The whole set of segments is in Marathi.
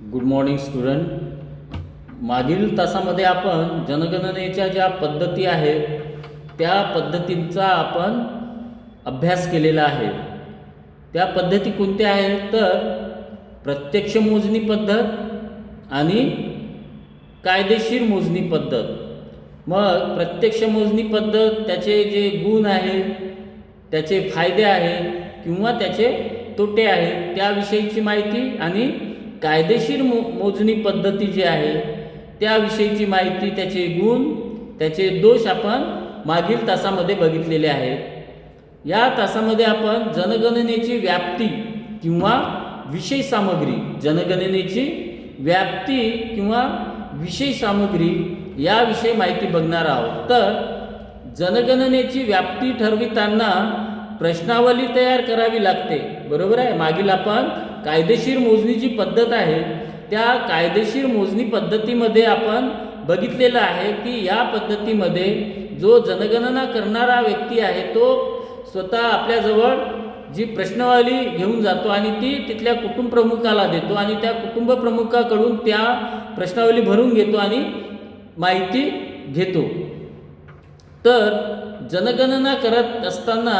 गुड मॉर्निंग स्टुडंट मागील तासामध्ये आपण जनगणनेच्या ज्या पद्धती आहेत त्या पद्धतींचा आपण अभ्यास केलेला आहे. त्या पद्धती कोणत्या आहेत? तर प्रत्यक्ष मोजणी पद्धत आणि कायदेशीर मोजणी पद्धत. मग प्रत्यक्ष मोजणी पद्धत त्याचे जे गुण आहेत त्याचे फायदे आहेत किंवा त्याचे तोटे आहेत त्याविषयीची माहिती आणि कायदेशीर मो मोजणी पद्धती जी आहे त्याविषयीची माहिती त्याचे गुण त्याचे दोष आपण मागील तासामध्ये बघितलेले आहेत. या तासामध्ये आपण जनगणनेची व्याप्ती किंवा विषय सामग्री जनगणनेची व्याप्ती किंवा विषय सामग्री याविषयी माहिती बघणार आहोत. तर जनगणनेची व्याप्ती ठरविताना प्रश्नावली तयार करावी लागते. बरोबर आहे? मागील आपण कायदेशीर मोजणीची पद्धत आहे त्या कायदेशीर मोजणी पद्धतीमध्ये आपण बघितलेलं आहे की या पद्धतीमध्ये जो जनगणना करणारा व्यक्ती आहे तो स्वतः आपल्याजवळ जी प्रश्नवाली घेऊन जातो आणि ती तिथल्या कुटुंब प्रमुखाला देतो आणि त्या कुटुंब प्रमुखाकडून त्या प्रश्नावली भरून घेतो आणि माहिती घेतो. तर जनगणना करत असताना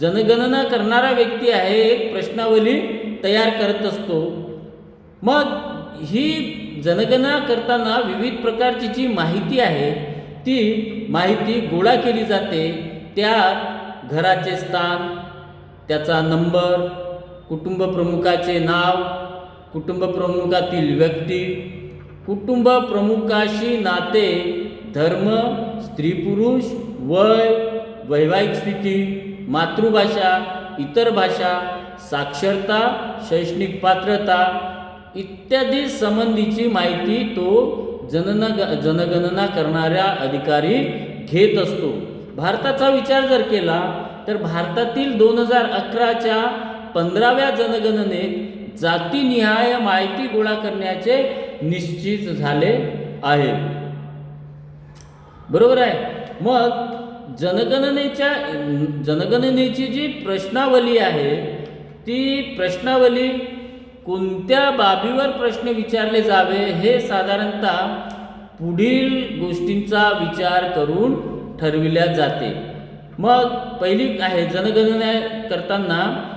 जनगणना करणारा व्यक्ती आहे एक प्रश्नावली तयार करत असतो. मग ही जनगणना करताना विविध प्रकारची जी माहिती आहे ती माहिती गोळा केली जाते. त्यात घराचे स्थान त्याचा नंबर कुटुंब प्रमुखाचे नाव कुटुंब प्रमुखातील व्यक्ती कुटुंब प्रमुखाशी नाते धर्म स्त्री पुरुष वय वैवाहिक स्थिती मातृभाषा इतर भाषा साक्षरता शैक्षणिक पात्रता इत्यादी संबंधीची माहिती तो जनन जनगणना करणाऱ्या अधिकारी घेत असतो. भारताचा विचार जर केला तर भारतातील दोन हजार अकराच्या पंधराव्या जनगणनेत जातीनिहाय माहिती गोळा करण्याचे निश्चित झाले आहे. बरोबर आहे? मग जनगणनेच्या जनगणनेची जी प्रश्नावली आहे ती प्रश्नावली कोणत्या बाबीवर प्रश्न विचारले जावे हे साधारणतः पुढील गोष्टींचा विचार करून ठरविल्या जाते. मग पहिली आहे जनगणना करताना.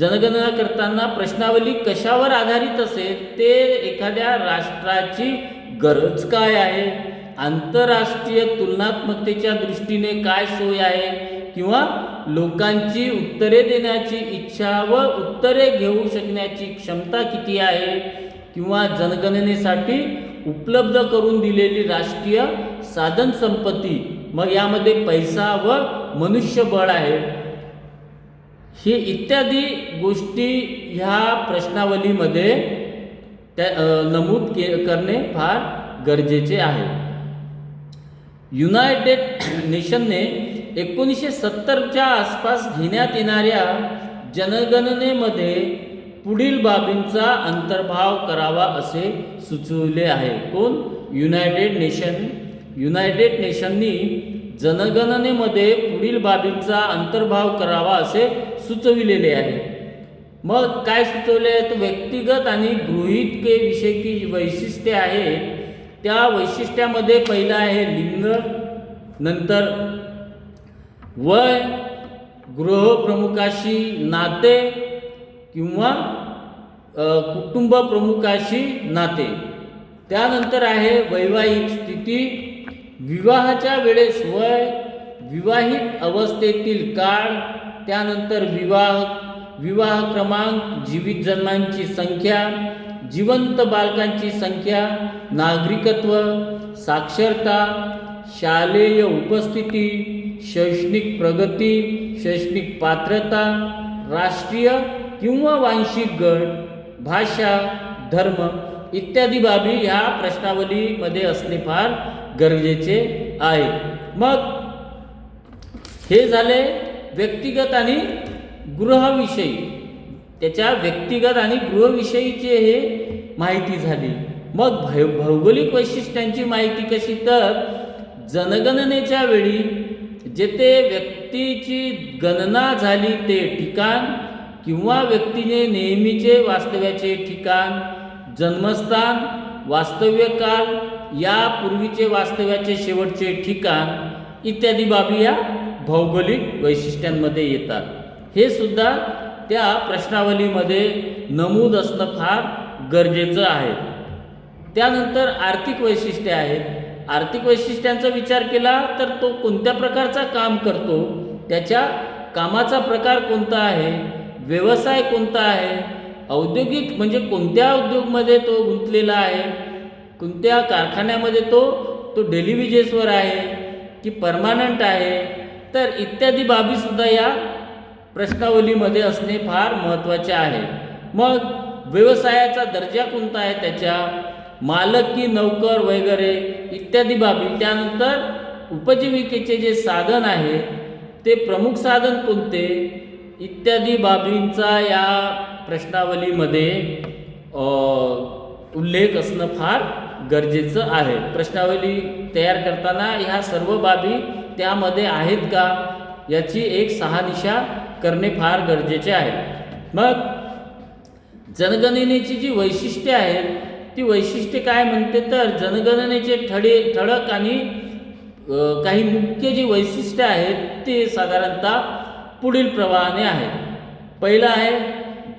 जनगणना करताना प्रश्नावली कशावर आधारित असेल? ते एखाद्या राष्ट्राची गरज काय आहे? आंतरराष्ट्रीय तुलनात्मकतेच्या दृष्टीने काय सोय आहे? किंवा लोकांची उत्तरे देण्याची इच्छा व उत्तरे घेऊ शकण्याची क्षमता किती आहे? किंवा जनगणनेसाठी उपलब्ध करून दिलेली राष्ट्रीय साधन संपत्ती मग यामध्ये पैसा व मनुष्यबळ आहे. हे इत्यादी गोष्टी ह्या प्रश्नावलीमध्ये त्या नमूद के करणे फार गरजेचे आहे. युनायटेड नेशनने एकोणीसशे सत्तरच्या आसपास घेण्यात येणाऱ्या जनगणनेमध्ये पुढील बाबींचा अंतर्भाव करावा असे सुचवले आहे. कोण? United nation. युनायटेड नेशननी जनगणनेमध्ये पुढील बाबींचा अंतर्भाव करावा असे सुचविलेले आहे. मग काय सुचवले? आहेत तर व्यक्तिगत आणि गृहीतके विषयी वैशिष्ट्ये आहेत त्या वैशिष्ट्यामध्ये पहिलं आहे लिंग नंतर वय गृहप्रमुखाशी नाते किंवा कुटुंब प्रमुखाशी नाते. त्यानंतर आहे वैवाहिक स्थिती. विवाहाच्या वेळेस वय विवाहित अवस्थेतील काळ त्यानंतर विवाह विवाह क्रमांक जीवित जन्मांची संख्या जिवंत बालकांची संख्या नागरिकत्व साक्षरता शालेय उपस्थिती शैक्षणिक प्रगती शैक्षणिक पात्रता राष्ट्रीय किंवा वांशिक गट भाषा धर्म इत्यादी बाबी ह्या प्रश्नावलीमध्ये असणे फार गरजेचे आहे. मग हे झाले व्यक्तिगत आणि गृहविषयी. त्याच्या व्यक्तिगत आणि गृहविषयीचे हे माहिती झाली. मग भौ भौगोलिक वैशिष्ट्यांची माहिती कशी? तर जनगणनेच्या वेळी जेथे व्यक्तीची गणना झाली ते ठिकाण किंवा व्यक्तीने नेहमीचे वास्तव्याचे ठिकाण जन्मस्थान वास्तव्य काल यापूर्वीचे वास्तव्याचे शेवटचे ठिकाण इत्यादी बाबी या भौगोलिक वैशिष्ट्यांमध्ये येतात. हे सुद्धा त्या प्रश्नावलीमध्ये नमूद असणं फार गरजेचं आहे. त्यानंतर आर्थिक वैशिष्ट्ये आहेत. आर्थिक वैशिष्ट्यांचा विचार केला तर तो कोणत्या प्रकारचा काम करतो? त्याच्या कामाचा प्रकार कोणता आहे? व्यवसाय कोणता आहे? औद्योगिक म्हणजे कोणत्या उद्योगमध्ये तो गुंतलेला आहे? कोणत्या कारखान्यामध्ये तो तो डेली विजेसवर आहे की परमानंट आहे? तर इत्यादी बाबीसुद्धा या प्रश्नावलीमध्ये असणे फार महत्त्वाचे आहे. मग व्यवसायाचा दर्जा कोणता आहे? त्याच्या मालक की नौकर वगैरे इत्यादी बाबी. त्यानंतर उपजीविकेचे जे साधन आहे ते प्रमुख साधन कोणते? इत्यादी बाबींचा या प्रश्नावलीमध्ये उल्लेख असणं फार गरजेचं आहे. प्रश्नावली तयार करताना ह्या सर्व बाबी त्यामध्ये आहेत का? याची एक सहानिशा करणे फार गरजेचे आहे. मग जनगणनेची जी वैशिष्ट्ये आहेत ती वैशिष्ट्ये काय म्हणते तर जनगणनेचे ठळे ठळक आणि काही मुख्य जी वैशिष्ट्य आहेत ते साधारणतः पुढील प्रवाहाने आहेत. पहिलं आहे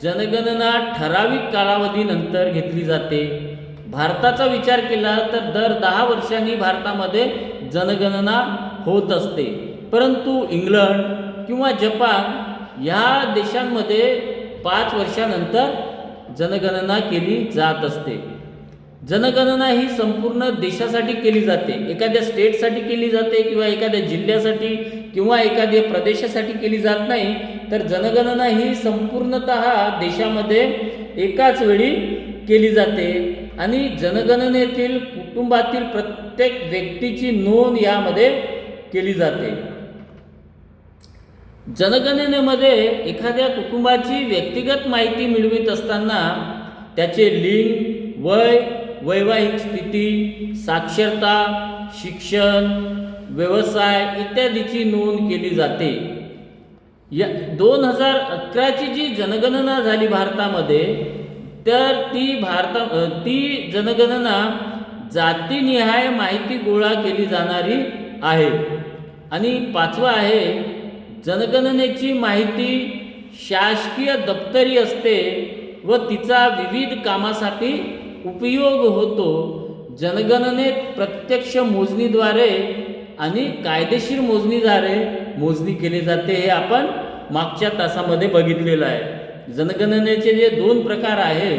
जनगणना ठराविक कालावधीनंतर घेतली जाते. भारताचा विचार केला तर दर दहा वर्षांनी भारतामध्ये जनगणना होत असते. परंतु इंग्लंड किंवा जपान ह्या देशांमध्ये पाच वर्षानंतर जनगणना केली जात असते. जनगणना ही संपूर्ण देशासाठी केली जाते. एखाद्या स्टेटसाठी केली जाते किंवा एखाद्या जिल्ह्यासाठी किंवा एखाद्या प्रदेशासाठी केली जात नाही तर जनगणना ही संपूर्णत देशामध्ये एकाच वेळी केली जाते. आणि जनगणनेतील कुटुंबातील प्रत्येक व्यक्तीची नोंद यामध्ये केली जाते. जनगणनेमध्ये एखाद्या कुटुंबाची व्यक्तिगत माहिती मिळवित असताना त्याचे लिंग वय वैवाहिक स्थिती साक्षरता शिक्षण व्यवसाय इत्यादीची नोंद केली जाते. या दोन हजार अकराची जी जनगणना झाली भारतामध्ये तर ती भारता ती जनगणना जातीनिहाय माहिती गोळा केली जाणारी आहे. आणि पाचवा आहे जनगणनेची माहिती शासकीय दप्तरी असते व तिचा विविध कामासाठी उपयोग होतो. जनगणनेत प्रत्यक्ष मोजणीद्वारे आणि कायदेशीर मोजणीद्वारे मोजणी केली जाते हे आपण मागच्या तासामध्ये बघितलेलं आहे. जनगणनेचे जे दोन प्रकार आहे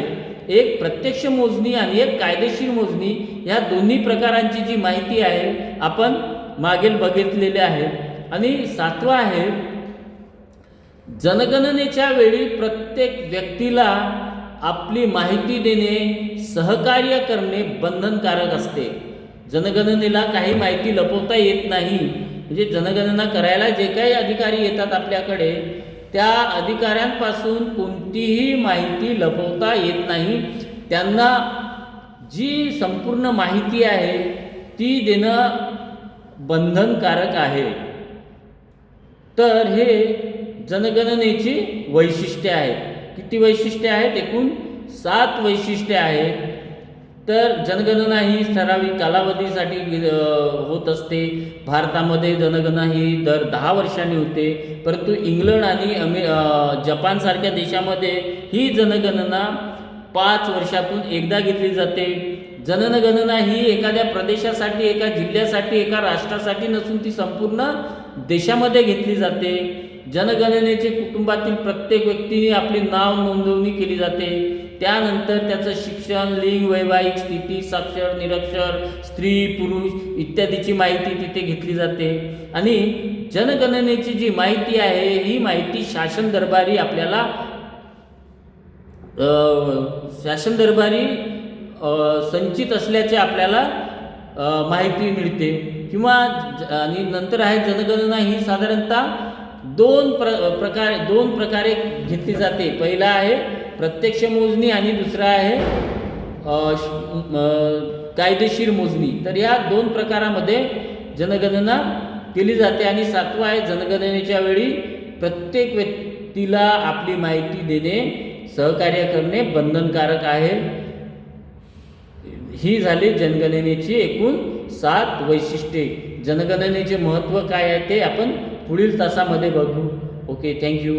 एक प्रत्यक्ष मोजणी आणि एक कायदेशीर मोजणी या दोन्ही प्रकारांची जी माहिती आहे आपण मागील बघितलेले आहे. आणि सातवा आहे जनगणनेच्या वेळी प्रत्येक व्यक्तीला आपली माहिती देणे सहकार्य करणे बंधनकारक असते. जनगणनेला काही माहिती लपवता येत नाही. म्हणजे जनगणना करायला जे काही अधिकारी येतात आपल्याकडे त्या अधिकाऱ्यांपासून कोणतीही माहिती लपवता येत नाही. त्यांना जी संपूर्ण माहिती आहे ती देणं बंधनकारक आहे. तर हे जनगणनेची वैशिष्ट्ये आहेत. किती वैशिष्ट्ये आहेत? एकूण सात वैशिष्ट्ये आहेत. तर जनगणना ही ठराविक कालावधीसाठी होत असते. भारतामध्ये जनगणना ही दर दहा वर्षांनी होते. परंतु इंग्लंड आणि अमे जपानसारख्या देशामध्ये ही जनगणना पाच वर्षातून एकदा घेतली जाते. जनगणना ही एखाद्या प्रदेशासाठी एका जिल्ह्यासाठी एका राष्ट्रासाठी नसून ती संपूर्ण देशामध्ये घेतली जाते. जनगणनेचे कुटुंबातील प्रत्येक व्यक्तीने आपले नाव नोंदवणी केली जाते. त्यानंतर त्याचं शिक्षण लिंग वैवाहिक स्थिती साक्षर निरक्षर स्त्री पुरुष इत्यादीची माहिती तिथे घेतली जाते. आणि जनगणनेची जी माहिती आहे ही माहिती शासन दरबारी आपल्याला शासन दरबारी संचित असल्याचे आपल्याला माहिती मिळते. किंवा आणि नंतर आहे जनगणना ही साधारणतः दोन प्र प्रकारे दोन प्रकारे घेतली जाते. पहिला आहे प्रत्यक्ष मोजणी आणि दुसरा आहे कायदेशीर मोजणी. तर या दोन प्रकारामध्ये जनगणना केली जाते आणि सातवा आहे जनगणनेच्या वेळी प्रत्येक व्यक्तीला आपली माहिती देणे सहकार्य करणे बंधनकारक आहे. ही झाली जनगणनेची एकूण सात वैशिष्ट्ये. जनगणनेचे महत्त्व काय आहे ते आपण पुढील तासामध्ये बघू. Okay thank you.